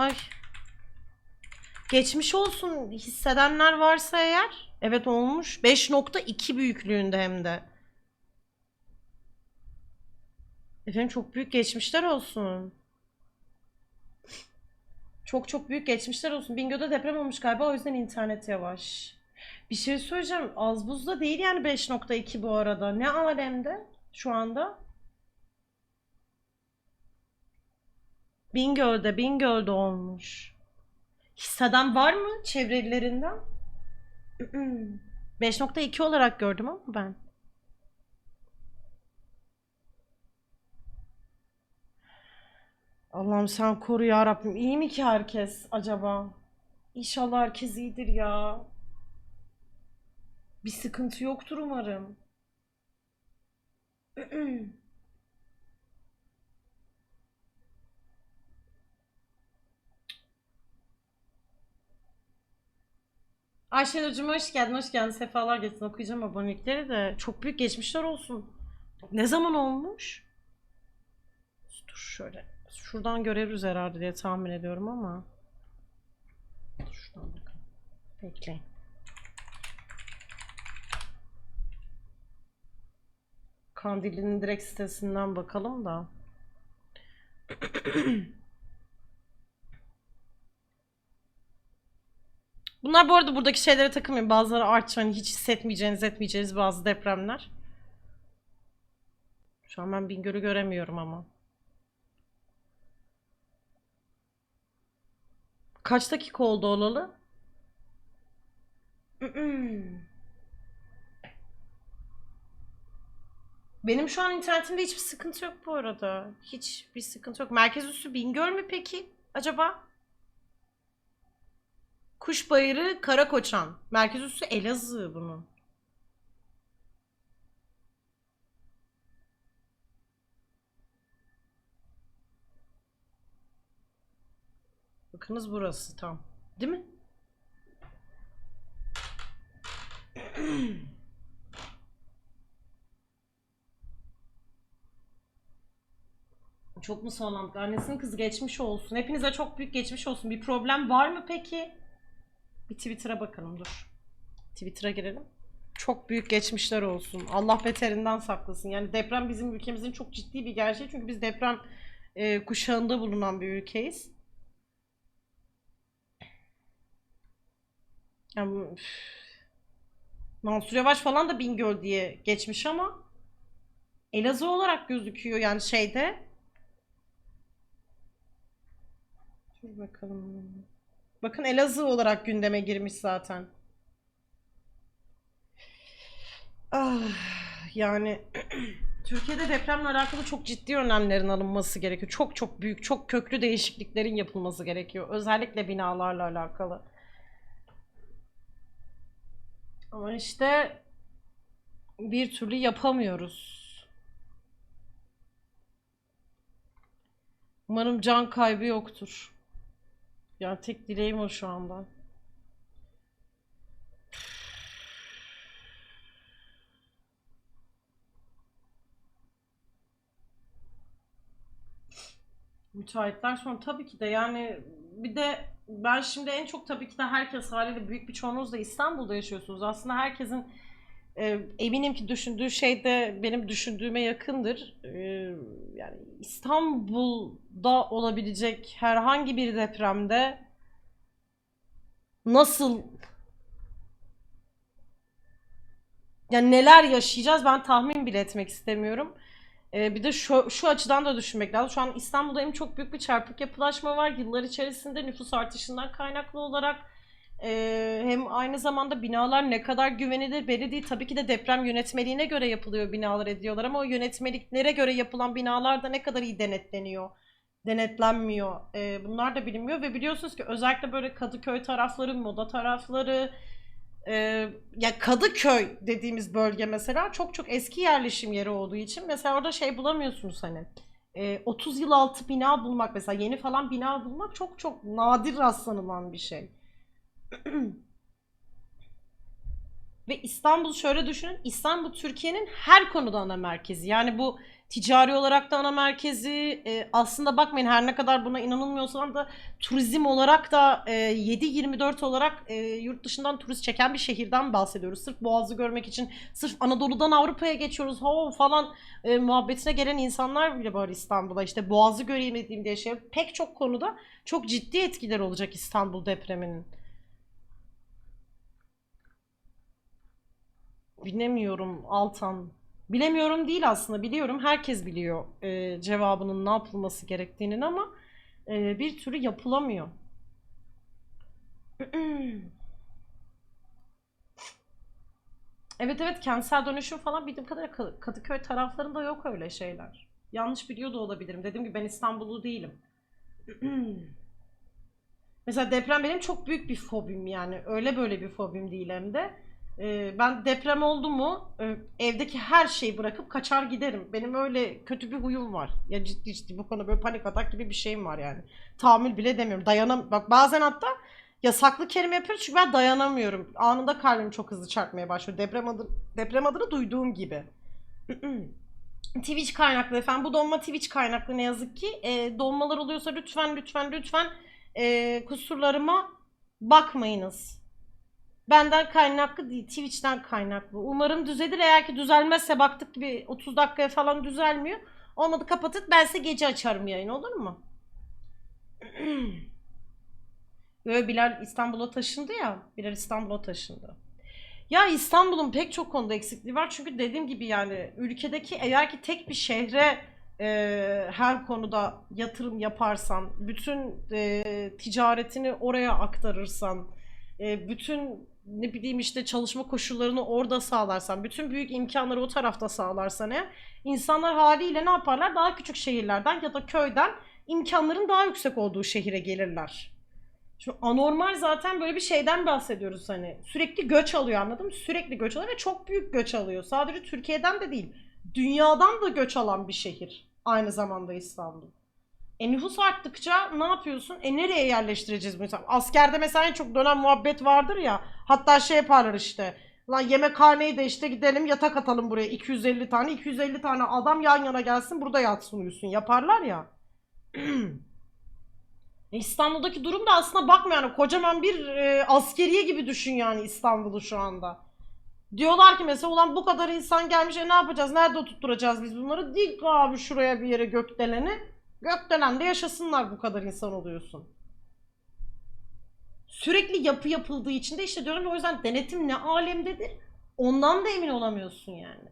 Ay. Geçmiş olsun hissedenler varsa eğer. Evet olmuş. 5.2 büyüklüğünde hem de. Efendim çok büyük geçmişler olsun. Çok çok büyük geçmişler olsun. Bingöl'de deprem olmuş galiba o yüzden internet yavaş. Bir şey söyleyeceğim. Az buz da değil yani 5.2 bu arada. Ne alemde şu anda? Bingöl'de, Bingöl'de olmuş. Hisseden var mı çevrelerinden? 5.2 olarak gördüm ama ben. Allah'ım sen koru ya Rabbim. İyi mi ki herkes acaba? İnşallah herkes iyidir ya. Bir sıkıntı yoktur umarım. Ayşenur'cum hoş geldin, hoş geldin. Sefalar geçsin. Okuyacağım abonelikleri de. Çok büyük geçmişler olsun. Ne zaman olmuş? Dur şöyle. Şuradan görürüz herhalde diye tahmin ediyorum ama. Dur Şuradan bakalım. Bekleyin. Kandilli'nin direkt sitesinden bakalım da. Bunlar bu arada buradaki şeylere takılmayın. Bazıları artçı hani hiç hissetmeyeceğiniz etmeyeceğiniz bazı depremler. Şu an ben Bingöl'ü göremiyorum ama. Kaç dakika oldu olalı? Benim şu an internetimde hiçbir sıkıntı yok bu arada. Hiçbir sıkıntı yok. Merkez üssü Bingöl mü peki acaba? Kuşbayırı Karakoçan. Merkez üssü Elazığ bunun. Bakınız burası tam. Değil mi? Çok mu sağlam? Annesinin kızı geçmiş olsun. Hepinize çok büyük geçmiş olsun. Bir problem var mı peki? Bir Twitter'a bakalım dur. Twitter'a girelim. Çok büyük geçmişler olsun. Allah beterinden saklasın. Yani deprem bizim ülkemizin çok ciddi bir gerçeği. Çünkü biz deprem e, kuşağında bulunan bir ülkeyiz. Yani, üf. Mansur Yavaş falan da Bingöl diye geçmiş ama Elazığ olarak gözüküyor yani şeyde. Dur bakalım. Bakın Elazığ olarak gündeme girmiş zaten. Ah, yani Türkiye'de depremle alakalı çok ciddi önlemlerin alınması gerekiyor. Çok çok büyük, çok köklü değişikliklerin yapılması gerekiyor. Özellikle binalarla alakalı. Ama işte bir türlü yapamıyoruz. Umarım can kaybı yoktur. Yani tek dileğim o şu anda. Müteahhitler sonra tabii ki de yani bir de ben şimdi en çok tabii ki de herkes haliyle büyük bir çoğunluğunuz da İstanbul'da yaşıyorsunuz. Aslında herkesin eminim ki düşündüğü şey de benim düşündüğüme yakındır. E, yani İstanbul'da olabilecek herhangi bir depremde nasıl yani neler yaşayacağız ben tahmin bile etmek istemiyorum. Ee, bir de şu, şu açıdan da düşünmek lazım. Şu an İstanbul'da hem çok büyük bir çarpık yapılaşma var. Yıllar içerisinde nüfus artışından kaynaklı olarak e, hem aynı zamanda binalar ne kadar güvenilir belli. Tabii ki de deprem yönetmeliğine göre yapılıyor binalar ediyorlar ama o yönetmeliklere göre yapılan binalar da ne kadar iyi denetleniyor, denetlenmiyor. E, bunlar da bilinmiyor ve biliyorsunuz ki özellikle böyle Kadıköy tarafları, Moda tarafları, ee, ya Kadıköy dediğimiz bölge mesela çok çok eski yerleşim yeri olduğu için mesela orada şey bulamıyorsunuz hani Ee, 30 yıl altı bina bulmak mesela yeni falan bina bulmak çok çok nadir rastlanılan bir şey. Ve İstanbul şöyle düşünün. İstanbul Türkiye'nin her konuda ana merkezi. Yani bu ticari olarak da ana merkezi. e, aslında bakmayın her ne kadar buna inanılmıyorsam da turizm olarak da e, 7-24 olarak e, yurt dışından turist çeken bir şehirden bahsediyoruz. Sırf Boğaz'ı görmek için, sırf Anadolu'dan Avrupa'ya geçiyoruz ho falan e, muhabbetine gelen insanlar bile var İstanbul'a. İşte Boğaz'ı göremediğim diye şey. Pek çok konuda çok ciddi etkiler olacak İstanbul depreminin. Bilemiyorum Altan. Bilemiyorum değil aslında biliyorum. Herkes biliyor e, cevabının ne yapılması gerektiğinin ama e, bir türlü yapılamıyor. Evet evet kentsel dönüşüm falan bildiğim kadarıyla Ka- Kadıköy taraflarında yok öyle şeyler. Yanlış biliyor da olabilirim. Dediğim gibi ben İstanbullu değilim. Mesela deprem benim çok büyük bir fobim yani. Öyle böyle bir fobim değil hem de. Ee, ben deprem oldu mu e, evdeki her şeyi bırakıp kaçar giderim. Benim öyle kötü bir huyum var. Ya ciddi ciddi bu konu böyle panik atak gibi bir şeyim var yani. Tahammül bile demiyorum. Dayanam bak bazen hatta yasaklı kelime yapıyoruz çünkü ben dayanamıyorum. Anında kalbim çok hızlı çarpmaya başlıyor. Deprem adı, deprem adını duyduğum gibi. Twitch kaynaklı efendim. Bu donma Twitch kaynaklı ne yazık ki. E, donmalar oluyorsa lütfen lütfen lütfen e, kusurlarıma bakmayınız. Benden kaynaklı değil, Twitch'ten kaynaklı. Umarım düzelir. Eğer ki düzelmezse baktık gibi 30 dakikaya falan düzelmiyor. Olmadı kapatıp ben size gece açarım yayın olur mu? Böyle Bilal İstanbul'a taşındı ya. Bilal İstanbul'a taşındı. Ya İstanbul'un pek çok konuda eksikliği var. Çünkü dediğim gibi yani ülkedeki eğer ki tek bir şehre e, her konuda yatırım yaparsan, bütün e, ticaretini oraya aktarırsan, e, bütün ne bileyim işte çalışma koşullarını orada sağlarsan, bütün büyük imkanları o tarafta sağlarsan eğer, insanlar haliyle ne yaparlar? Daha küçük şehirlerden ya da köyden imkanların daha yüksek olduğu şehire gelirler. Şimdi anormal zaten böyle bir şeyden bahsediyoruz hani. Sürekli göç alıyor anladın mı? Sürekli göç alıyor ve çok büyük göç alıyor. Sadece Türkiye'den de değil. Dünyadan da göç alan bir şehir. Aynı zamanda İstanbul. E nüfus arttıkça ne yapıyorsun? E nereye yerleştireceğiz mesela? Askerde mesela en çok dönen muhabbet vardır ya. Hatta şey yaparlar işte. Lan yemekhaneyi de işte gidelim yatak atalım buraya 250 tane. 250 tane adam yan yana gelsin burada yatsın uyusun. Yaparlar ya. E, İstanbul'daki durum da aslında bakma yani kocaman bir e, askeriye gibi düşün yani İstanbul'u şu anda. Diyorlar ki mesela ulan bu kadar insan gelmiş e ne yapacağız? Nerede oturtturacağız biz bunları? Dik abi şuraya bir yere gökdeleni. Gökdelende yaşasınlar bu kadar insan oluyorsun. Sürekli yapı yapıldığı için de işte diyorum o yüzden denetim ne alemdedir. Ondan da emin olamıyorsun yani.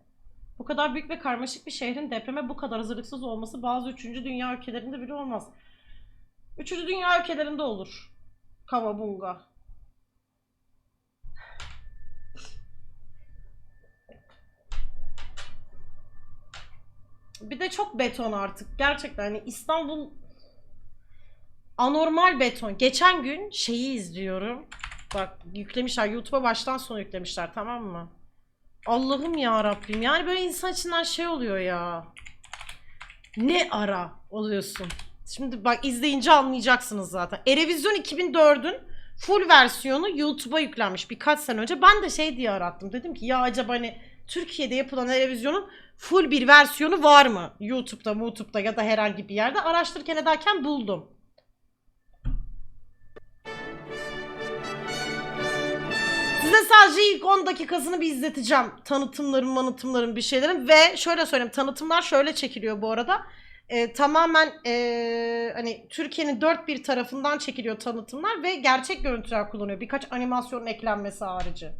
Bu kadar büyük ve karmaşık bir şehrin depreme bu kadar hazırlıksız olması bazı 3. dünya ülkelerinde bile olmaz. Üçüncü dünya ülkelerinde olur. Kavabunga. Bir de çok beton artık. Gerçekten hani İstanbul anormal beton. Geçen gün şeyi izliyorum. Bak yüklemişler. YouTube'a baştan sona yüklemişler tamam mı? Allah'ım ya Rabbim. Yani böyle insan içinden şey oluyor ya. Ne ara oluyorsun? Şimdi bak izleyince anlayacaksınız zaten. Erevizyon 2004'ün full versiyonu YouTube'a yüklenmiş birkaç sene önce. Ben de şey diye arattım. Dedim ki ya acaba hani Türkiye'de yapılan Erevizyon'un full bir versiyonu var mı? YouTube'da, YouTube'da ya da herhangi bir yerde. Araştırırken ederken buldum. Size sadece ilk 10 dakikasını bir izleteceğim. Tanıtımların, manıtımların bir şeylerin ve şöyle söyleyeyim tanıtımlar şöyle çekiliyor bu arada. Ee, tamamen ee, hani Türkiye'nin dört bir tarafından çekiliyor tanıtımlar ve gerçek görüntüler kullanıyor. Birkaç animasyonun eklenmesi harici.